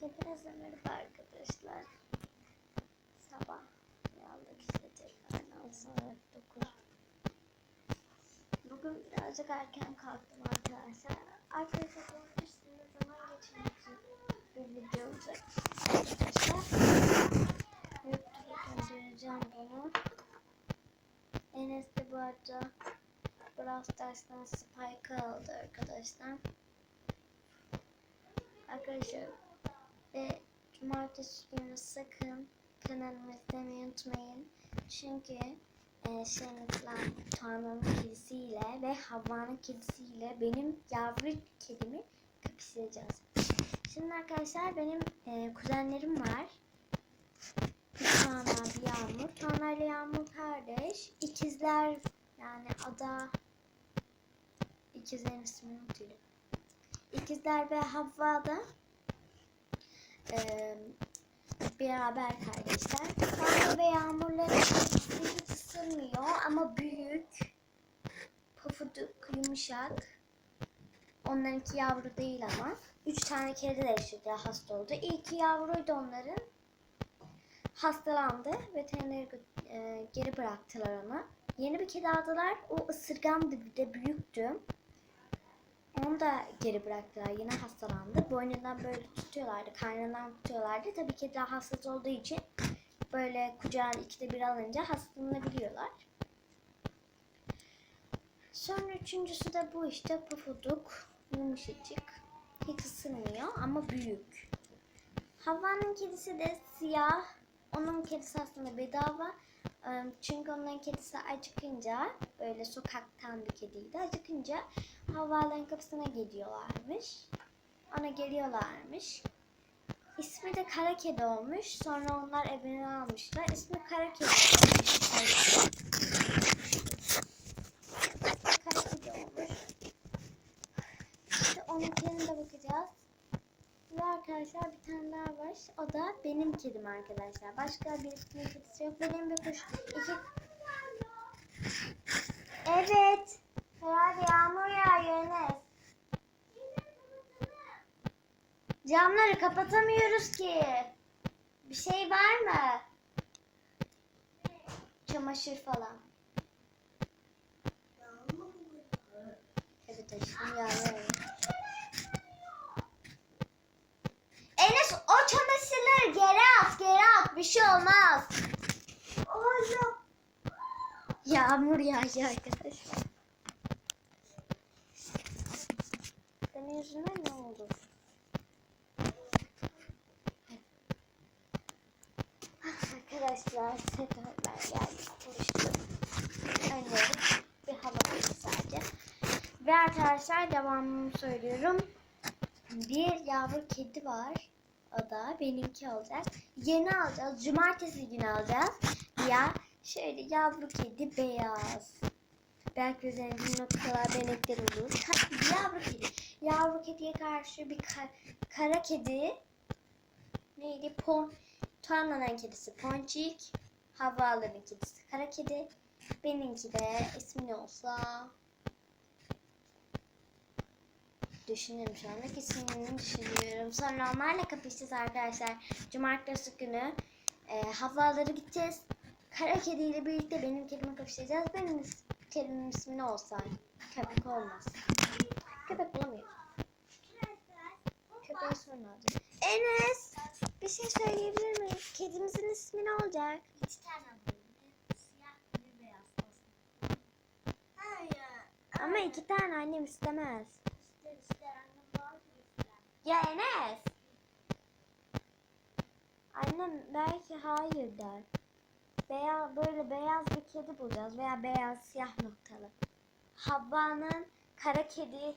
Hepinize merhaba arkadaşlar. Sabah uyandık işte tekrardan saat 9. Bugün birazcık erken kalktım arkadaşlar. Arkadaşlar üstünde zaman geçirmek için bir video olacak arkadaşlar. YouTube'a göndereceğim bunu. Enes de bu arada Brawl Stars'tan Spike aldı arkadaşlar. Arkadaşlar ve cumartesi günü sakın kanalımı izlemeyi unutmayın. Çünkü e, Şenlik'le Tanrı'nın kedisiyle ve Havva'nın kedisiyle benim yavru kedimi kapıştıracağız. Şimdi arkadaşlar benim e, kuzenlerim var. Bir Tuana, bir Yağmur. Tuana ile Yağmur kardeş. İkizler yani ada ikizlerin ismini unutuyorum. İkizler ve Havva da e, beraber kardeşler. Tanrı ve Yağmur'la hiç ısırmıyor ama büyük, pofuduk, yumuşak. Onlarınki yavru değil ama. Üç tane kedi de yaşadı, hasta oldu. İlki yavruydu onların. Hastalandı. Veterineri e, geri bıraktılar onu. Yeni bir kedi aldılar. O ısırgandı bir de büyüktü. Onu da geri bıraktılar. Yine hastalandı. Boynundan böyle tutuyorlardı. Karnından tutuyorlardı. Tabii ki daha hassas olduğu için böyle kucağına ikide bir alınca hastalanabiliyorlar. Sonra üçüncüsü de bu işte pufuduk. Yumuşacık. Hiç ısırmıyor ama büyük. Havva'nın kedisi de siyah. Onun kedisi aslında bedava. Çünkü onun kedisi acıkınca böyle sokaktan bir kediydi. Acıkınca Havva'ların kapısına geliyorlarmış. Ona geliyorlarmış. İsmi de kara kedi olmuş. Sonra onlar evine almışlar. İsmi kara kedi. Kara kedi olmuş. İşte onun kedine de bakacağız. Arkadaşlar bir tane daha var. O da benim kedim arkadaşlar. Başka birisinin kedisi yok. Benim bir kuş. İki... Evet. Herhalde yağmur yağıyor Enes. Camları kapatamıyoruz ki. Bir şey var mı? Çamaşır falan. Evet aşkım yağmur o çamaşırları geri at, geri at. Bir şey olmaz. Oğlum. Yağmur yağıyor arkadaşlar. Senin yüzünden ne oldu? Ah, Arkadaşlar tekrar ben geldim. Konuştum. Önce bir hava sadece. Ve arkadaşlar devamını söylüyorum. Bir yavru kedi var. O da benimki olacak. Yeni alacağız. Cumartesi günü alacağız. Ya şöyle yavru kedi beyaz. Belki üzerinde noktalar benekler olur. Yavru kedi. Yavru kediye karşı bir ka- kara kedi. Neydi? Pon Tuana'nın kedisi Ponçik. Havva'ların kedisi kara kedi. Benimki de ismi ne olsa Düşünüyorum şu anda ismini düşünüyorum. Sonra onlarla kapışacağız arkadaşlar. Cumartesi günü e, havaları gideceğiz. Kara kediyle birlikte benim kedime kapışacağız. Benim kedimin ismi ne olsa. Köpek olmaz. Köpek bulamıyorum. İsmi ne olacak? Enes! Bir şey söyleyebilir miyim? Kedimizin ismi ne olacak? İki tane. Ama iki tane annem istemez. İster annem. Ya Enes! Annem belki hayır der. Veya böyle beyaz bir kedi bulacağız veya beyaz siyah noktalı. Havva'nın kara kedi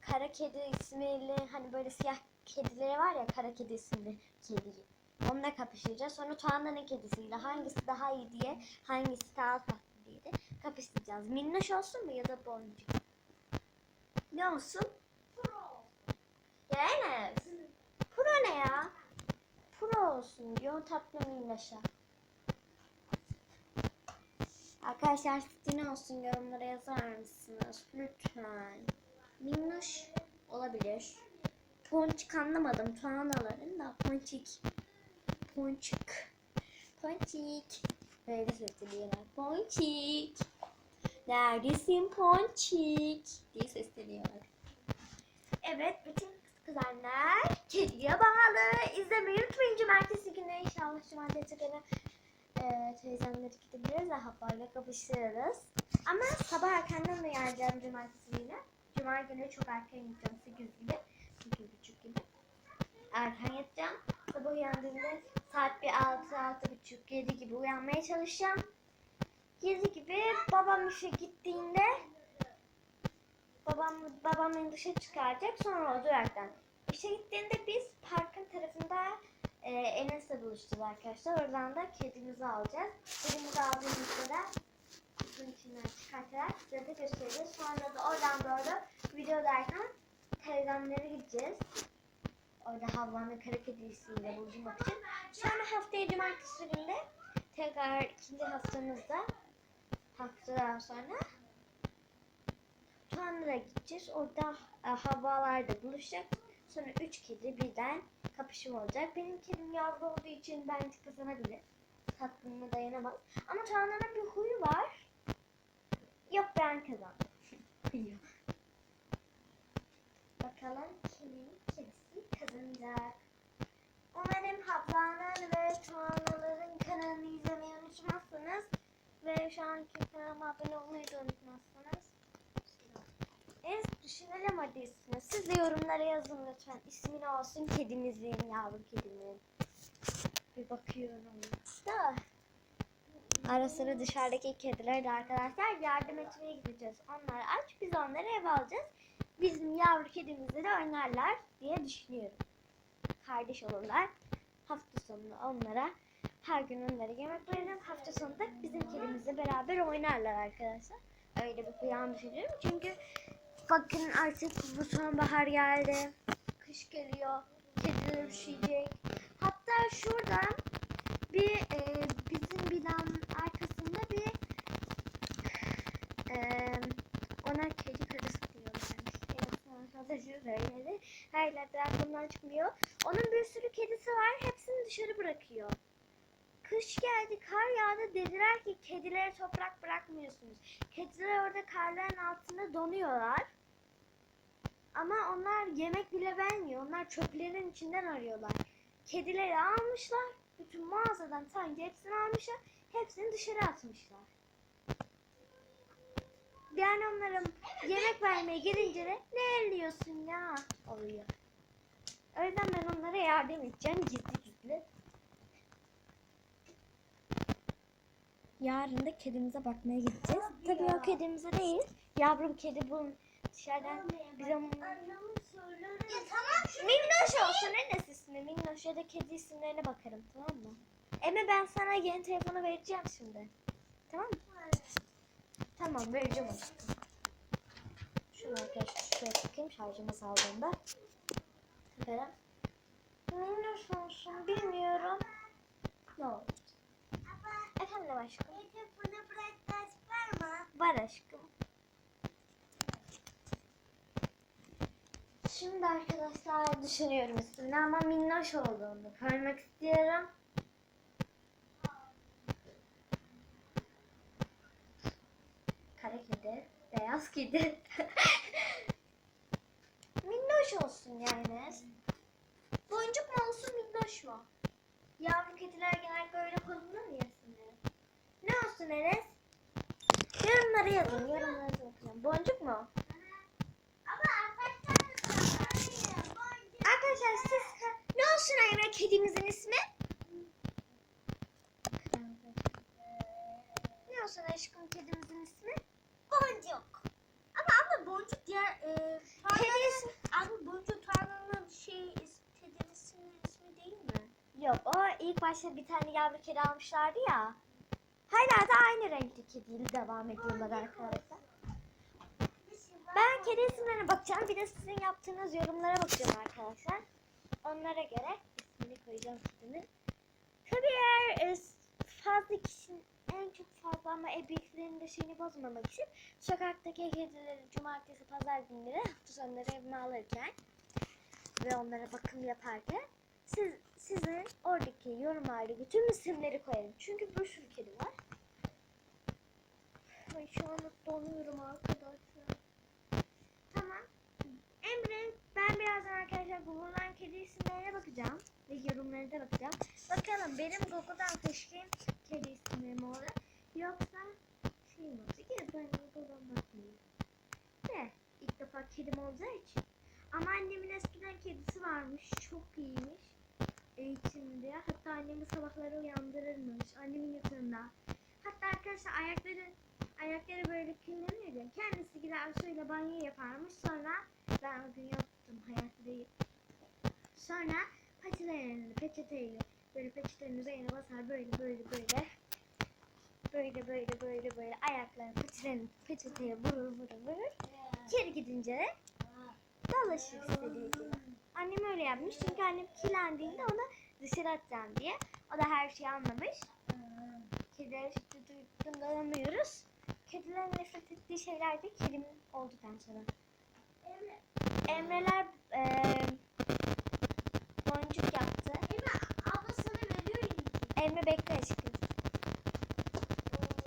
kara kedi ismiyle hani böyle siyah kedileri var ya kara kedi isimli kediyi. Onunla kapışacağız. Sonra Tuana'nın kedisiyle hangisi daha iyi diye hangisi daha tatlı diye de kapışacağız. Minnoş olsun mu ya da boncuk? Ne olsun? Ya Enes. Pro ne ya? Pro olsun diyor tatlı minnoşa. Arkadaşlar ne olsun yorumlara yazar mısınız? Lütfen. Minnoş olabilir. Ponçik anlamadım. Tuanaların da ponçik. Ponçik. Ponçik. Böyle sesleniyorlar. Ponçik. Neredesin Ponçik? diye sesleniyorlar. Evet bütün kuzenler kediye bağlı. İzlemeyi unutmayın cumartesi günü inşallah cumartesi günü e, teyzemlere gidebiliriz ve havalarla kapışırız. Ama sabah erkenden uyanacağım cumartesi günü. Cuma günü çok erken gideceğim 8 gibi. 8.30 gibi. Erken yatacağım. Sabah uyandığımda saat bir 6, 6.30, 7 gibi uyanmaya çalışacağım. 7 gibi babam işe gittiğinde babam babam beni dışarı çıkaracak sonra o duraktan. İşe gittiğinde biz parkın tarafında e, Enes'le buluşacağız arkadaşlar. Oradan da kedimizi alacağız. Kedimizi aldığımızda da kutunun içinden çıkartarak size de göstereceğiz. Sonra da oradan doğru video derken teyzemlere gideceğiz. Orada Havva'nın kara kedisiyle buluşmak için. Sonra haftaya cumartesi günde tekrar ikinci haftamızda haftadan sonra Tanrı'ya gideceğiz. Orada e, havalarda buluşacak. Sonra üç kedi birden kapışım olacak. Benim kedim yavru olduğu için bence kazanabilir. Tatlılığına dayanamaz. Ama Tanrı'nın bir huyu var. Yok ben kazandım. Bakalım kimin kedisi kazanacak. Umarım Havva'nın ve Tuanaların kanalını izlemeyi unutmazsınız. Ve şu anki kanalıma abone olmayı da unutmazsınız. Evet düşünelim hadi ismini. Siz de yorumlara yazın lütfen. İsmi ne olsun kedimizin, yavru kedimin. Bir bakıyorum. Da. Ara sıra dışarıdaki kedilere de arkadaşlar yardım etmeye gideceğiz. Onlar aç, biz onları eve alacağız. Bizim yavru kedimizle de oynarlar diye düşünüyorum. Kardeş olurlar. Hafta sonu onlara her gün onlara yemek veririm. Hafta sonu da bizim kedimizle beraber oynarlar arkadaşlar. Öyle bir plan düşünüyorum. Çünkü bakın artık bu sonbahar geldi. Kış geliyor. Kediler üşüyecek. Hatta şurada bir e, bizim binanın arkasında bir e, ona kedi karısı diyorlarmış. Arkadaşı söyledi. Her yerde aklımdan çıkmıyor. Onun bir sürü kedisi var. Hepsini dışarı bırakıyor. Kış geldi, kar yağdı. Dediler ki kedilere toprak bırakmıyorsunuz. Kediler orada karların altında donuyorlar. Ama onlar yemek bile vermiyor. Onlar çöplerin içinden arıyorlar. Kedileri almışlar. Bütün mağazadan sanki hepsini almışlar. Hepsini dışarı atmışlar. Yani onlara yemek vermeye gelince de ne elliyorsun ya oluyor. O yüzden ben onlara yardım edeceğim gizli gizli. Yarın da kedimize bakmaya gideceğiz. Tabii o kedimize değil. Yavru bir kedi bulun dışarıdan bize Minnoş olsun Enes ismi. Minnoş ya da kedi isimlerine bakarım tamam mı? Eme ben sana yeni telefonu vereceğim şimdi. Tamam mı? Tamam vereceğim onu. Şunu arkadaşlar şuraya takayım şarjıma saldığında. Takarım. Minnoş olsun bilmiyorum. Ne oldu? Efendim aşkım. Telefonu bırak var mı? Var aşkım. Şimdi arkadaşlar düşünüyorum üstüne ama minnoş olduğunu koymak istiyorum. Kara kedi, beyaz kedi. minnoş olsun yani. Boncuk mu olsun minnoş mu? Yavru kediler genellikle öyle konulur ya isimleri. Ne olsun Enes? Yorumlara yazın, yorumlara bakacağım. Boncuk mu? Ama arkadaşlar Arkadaşlar siz ne olsun Emre kedimizin ismi? Ne olsun aşkım kedimizin ismi? Boncuk. Ama abla boncuk diğer e, Kedi ismi. Abi boncuk Tanrı'nın şey is- kedisinin ismi değil mi? Yok o ilk başta bir tane yavru kedi almışlardı ya. Hala da aynı renkli kediyle devam ediyorlar arkadaşlar. Ben kedi isimlerine bakacağım. Bir de sizin yaptığınız yorumlara bakacağım arkadaşlar. Onlara göre ismini koyacağım kedinin. Tabii eğer fazla kişinin en çok fazla ama ebeklerin de şeyini bozmamak için sokaktaki kedileri cumartesi pazar günleri hafta sonları evime alırken ve onlara bakım yaparken siz, sizin oradaki yorumlardaki tüm isimleri koyarım. Çünkü bir sürü kedi var. Ay şu an donuyorum arkadaşlar. Tamam. Emre ben birazdan arkadaşlar Google'dan kedi isimlerine bakacağım. Ve yorumlara da bakacağım. Bakalım benim Google'dan seçtiğim kedi isimleri mi olur? Yoksa şey mi olacak? Ya ben Google'dan bakmayayım. De ilk defa kedim olacağı için. Ama annemin eskiden kedisi varmış. Çok iyiymiş. Eğitimde. Hatta annemi sabahları uyandırırmış. Annemin yatağında. Hatta arkadaşlar ayakları ayakları böyle kirlenir ya. Gider suyla banyo yaparmış. Sonra ben o gün yaptım. Hayatta değil. Sonra patilerini peçeteyle böyle peçetenin üzerine basar böyle böyle böyle böyle böyle böyle böyle ayaklarını peçetenin peçeteye vurur vurur vurur. Geri gidince de dolaşır istediği gibi. Annem öyle yapmış çünkü annem kirlendiğinde onu dışarı atacağım diye. O da her şeyi anlamış. Kediler işte duyduğunda anlamıyoruz. Kedilerin nefret ettiği şeyler de kelim olduktan sonra. Emre. Emreler eee boncuk yaptı. Emre abla sana veriyor ya. Emre bekle aşkım.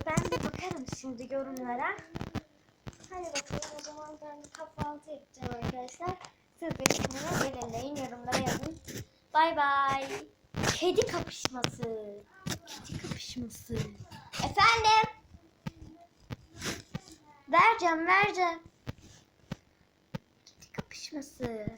Ben de bakarım şimdi yorumlara. Hadi bakalım o zaman ben kahvaltı yapacağım arkadaşlar. Siz de şimdi belirleyin yorumlara yazın. Bay bay. Kedi kapışması. Kedi kapışması. Efendim. Vereceğim vereceğim. Kedi kapışması.